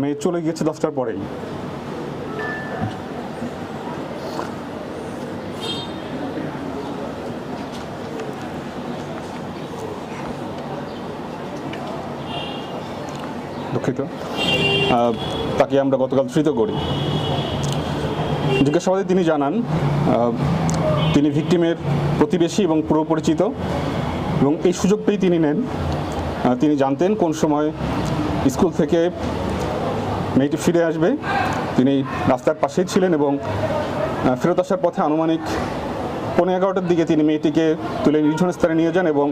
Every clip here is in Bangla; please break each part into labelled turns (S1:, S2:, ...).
S1: মেয়ে চলে গিয়েছে দশটার পরেই। দুঃখিত। তাকে আমরা গতকাল ধৃত করি। জিজ্ঞাসাবাদে তিনি জানান তিনি ভিকটিমের প্রতিবেশী এবং পুরো পরিচিত এবং এই সুযোগ পেয়েই তিনি নেন। তিনি জানতেন কোন সময় স্কুল থেকে মেয়েটি ফিরে আসবে। তিনি রাস্তার পাশেই ছিলেন এবং ফেরত আসার পথে আনুমানিক পনেরো এগারোটার দিকে তিনি মেয়েটিকে তুলে নির্জন স্থানে নিয়ে যান এবং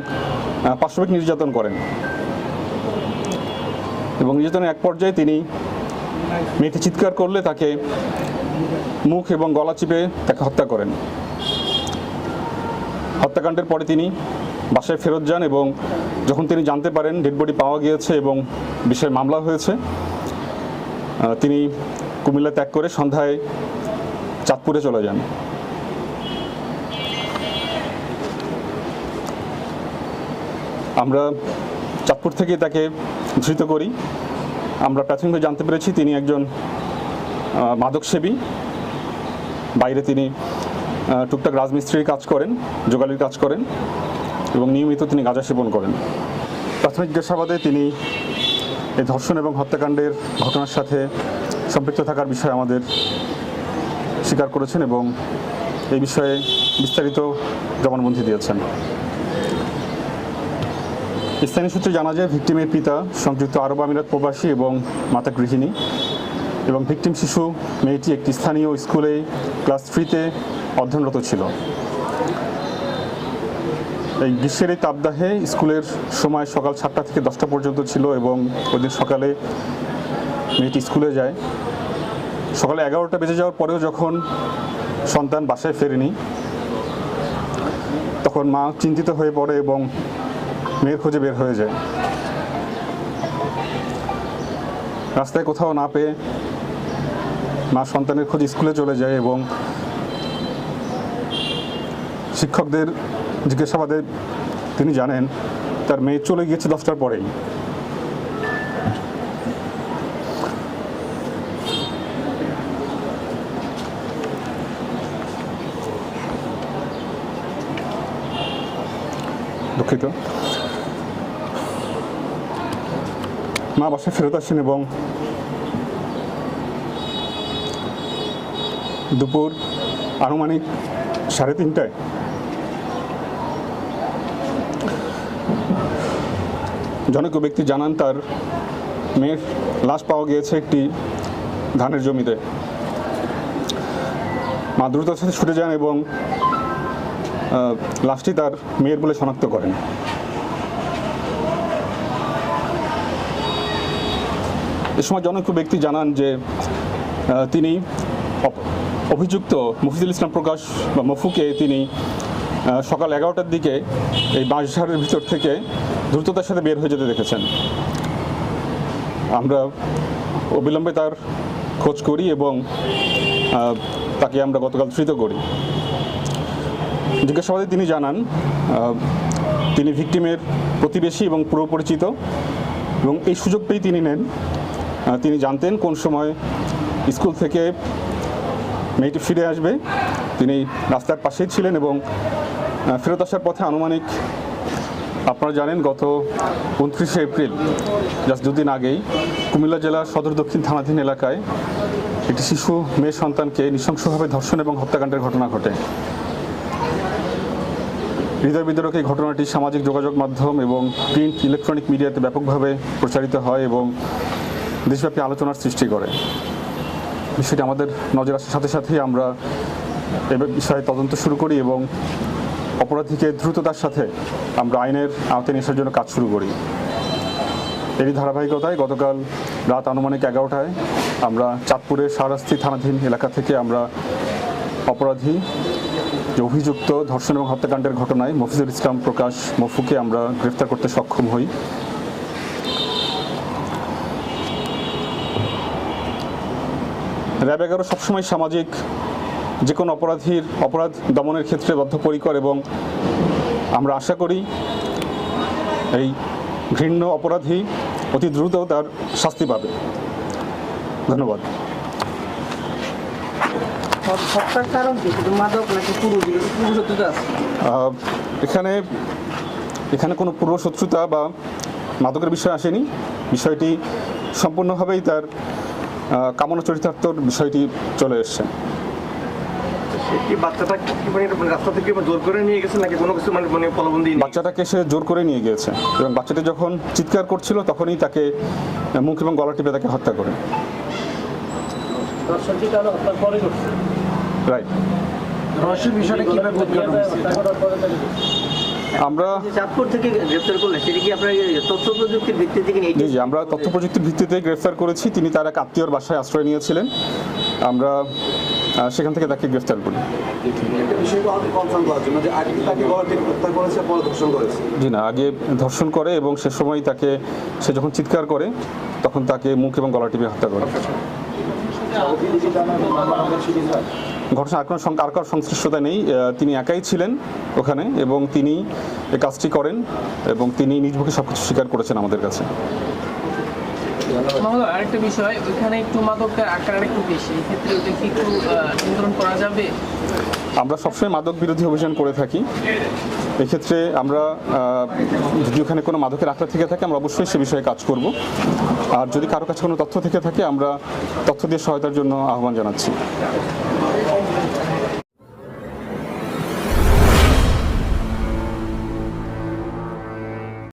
S1: পাশবিক নির্যাতন করেন। এবং নির্যাতনের এক পর্যায়ে তিনি মেয়েটি চিৎকার করলে তাকে মুখ এবং গলা চিপে তাকে হত্যা করেন। হত্যাকাণ্ডের পরে তিনি বাসায় ফেরত যান এবং যখন তিনি জানতে পারেন ডেড বডি পাওয়া গিয়েছে এবং বিষয়ে মামলা হয়েছে তিনি কুমিল্লা ত্যাগ করে সন্ধ্যায় চাঁদপুরে চলে যান। আমরা চাঁদপুর থেকে তাকে ধৃত করি। আমরা প্রাথমিকভাবে জানতে পেরেছি তিনি একজন মাদকসেবী। বাইরে তিনি টুকটাক রাজমিস্ত্রির কাজ করেন যোগালির কাজ করেন এবং নিয়মিত তিনি গাঁজা সেবন করেন। প্রাথমিক জিজ্ঞাসাবাদে তিনি এই ধর্ষণ এবং হত্যাকাণ্ডের ঘটনার সাথে সম্পৃক্ত থাকার বিষয়ে আমাদের স্বীকার করেছেন এবং এই বিষয়ে বিস্তারিত জবানবন্দি দিয়েছেন। স্থানীয় সূত্রে জানা যায়, ভিকটিমের পিতা সংযুক্ত আরব আমিরাত প্রবাসী এবং মাতা গৃহিণী এবং ভিকটিম শিশু মেয়েটি একটি স্থানীয় স্কুলে ক্লাস থ্রিতে অধ্যয়নরত ছিল। এই গ্রীষ্মের এই তাপদাহে স্কুলের সময় সকাল সাতটা থেকে দশটা পর্যন্ত ছিল এবং ওই দিন সকালে মেয়েটি স্কুলে যায়। সকালে এগারোটা বেজে যাওয়ার পরেও যখন সন্তান বাসায় ফেরেনি, তখন মা চিন্তিত হয়ে পড়ে এবং মেয়ের খোঁজে বের হয়ে যায়। রাস্তায় কোথাও না পেয়ে মা সন্তানের খোঁজ স্কুলে চলে যায় এবং শিক্ষকদের জিজ্ঞাসাবাদে তিনি জানেন, তার মেয়ে চলে গিয়েছে দশটার পরেই। দুঃখিত। মা বাসায় ফেরত আসেন এবং দুপুর আনুমানিক সাড়ে তিনটায় জনক ব্যক্তি জানান, তার মেয়ের লাশ পাওয়া গিয়েছে একটি ধানের জমিতে। মা দ্রুততার সাথে ছুটে যান এবং লাশটি তার মেয়ের বলে শনাক্ত করেন। এ সময় জনৈক ব্যক্তি জানান যে তিনি অভিযুক্ত মফিজুল ইসলাম প্রকাশ বা মফুকে তিনি সকাল এগারোটার দিকে এই বাঁশঝাড়ের ভিতর থেকে দ্রুততার সাথে বের হয়ে যেতে দেখেছেন। আমরা অবিলম্বে তার খোঁজ করি এবং তাকে আমরা গতকাল ধৃত করি। জিজ্ঞাসাবাদে তিনি জানান তিনি ভিকটিমের প্রতিবেশী এবং পুরো পরিচিত এবং এই সুযোগ পেয়েই তিনি নেন। তিনি জানতেন কোন সময় স্কুল থেকে মেয়েটি ফিরে আসবে। তিনি রাস্তার পাশেই ছিলেন এবং ফেরত আসার পথে আনুমানিক আপনারা জানেন গত উনত্রিশে এপ্রিল, জাস্ট দুদিন আগেই কুমিল্লা জেলার সদর দক্ষিণ থানাধীন এলাকায় একটি শিশু মেয়ে সন্তানকে নৃশংসভাবে ধর্ষণ এবং হত্যাকাণ্ডের ঘটনা ঘটে। হৃদয় বিদারক এই ঘটনাটি সামাজিক যোগাযোগ মাধ্যম এবং প্রিন্ট ইলেকট্রনিক মিডিয়াতে ব্যাপকভাবে প্রচারিত হয় এবং দেশব্যাপী আলোচনার সৃষ্টি করে। বিষয়টি আমাদের নজর আসার সাথে সাথেই আমরা এ বিষয়ে তদন্ত শুরু করি এবং অপরাধীকে দ্রুততার সাথে আমরা আইনের আওতায় নিয়ে আসার জন্য কাজ শুরু করি, এরই ধারাবাহিকতায় গতকাল রাত আনুমানিক এগারোটায় আমরা চাঁদপুরের শাহরাস্তি থানাধীন এলাকা থেকে আমরা অপরাধী, যে অভিযুক্ত ধর্ষণ এবং হত্যাকাণ্ডের ঘটনায় মফিজুল ইসলাম প্রকাশ মফুকে আমরা গ্রেফতার করতে সক্ষম হই। র্যাব এগারো সবসময় সামাজিক যে কোনো অপরাধীর অপরাধ দমনের ক্ষেত্রে বদ্ধপরিকর এবং আমরা আশা করি এই ঘৃণ্য অপরাধী অতি দ্রুত তার শাস্তি পাবে। ধন্যবাদ। এখানে এখানে কোনো পূর্ব শত্রুতা বা মাদকের বিষয় আসেনি। বিষয়টি সম্পূর্ণভাবেই তার কামনা চরিতার্থর বিষয়টি চলে এসছে।
S2: কি বাচ্চাটা কি মানে রাস্তা থেকে জোর করে নিয়ে গেছে নাকি কোনো কিছু মানে মানে
S1: বাচ্চাটাকে সে জোর করে নিয়ে গিয়েছে। এবং বাচ্চাটি যখন চিৎকার করছিল তখনই তাকে মুখ এবং গলা টিপে তাকে হত্যা করে। রাইট
S2: রহস্যের বিষয়টা কীভাবে উদ্ঘাটন হয়েছে
S1: আমরা
S3: যে চাঁদপুর থেকে গ্রেপ্তার করলেন সেটা কি আপনার তথ্য প্রযুক্তির ভিত্তি থেকে নিয়ে
S1: জি জি আমরা তথ্য প্রযুক্তির ভিত্তিতে গ্রেফতার করেছি। তিনি তার এক আত্মীয়র বাসায় আশ্রয় নিয়েছিলেন। আমরা সেখান থেকে তাকে গ্রেফতার করি। জি না আগে ধর্ষণ করে এবং সে সময় তাকে সে যখন চিৎকার করে তখন তাকে মুখ এবং গলা টিপে হত্যা করে। ঘটনা আর কোনো সংশ্লিষ্টতা নেই। তিনি একাই ছিলেন ওখানে এবং তিনি কাজটি করেন এবং তিনি নিজ মুখে সব কিছু স্বীকার করেছেন আমাদের কাছে।
S4: আরেকটা বিষয় ওইখানে একটু মাদকের আকার একটু বেশি এক্ষেত্রে ওটা কি একটু নিয়ন্ত্রণ করা যাবে?
S1: আমরা সবসময় মাদক বিরোধী অভিযান করে থাকি। এক্ষেত্রে আমরা যদি ওখানে কোনো মাদকের আখড়া থেকে থাকে আমরা অবশ্যই সে বিষয়ে কাজ করব। আর যদি কারও কাছে কোনো তথ্য থেকে থাকে আমরা তথ্য দিয়ে সহায়তার জন্য আহ্বান জানাচ্ছি।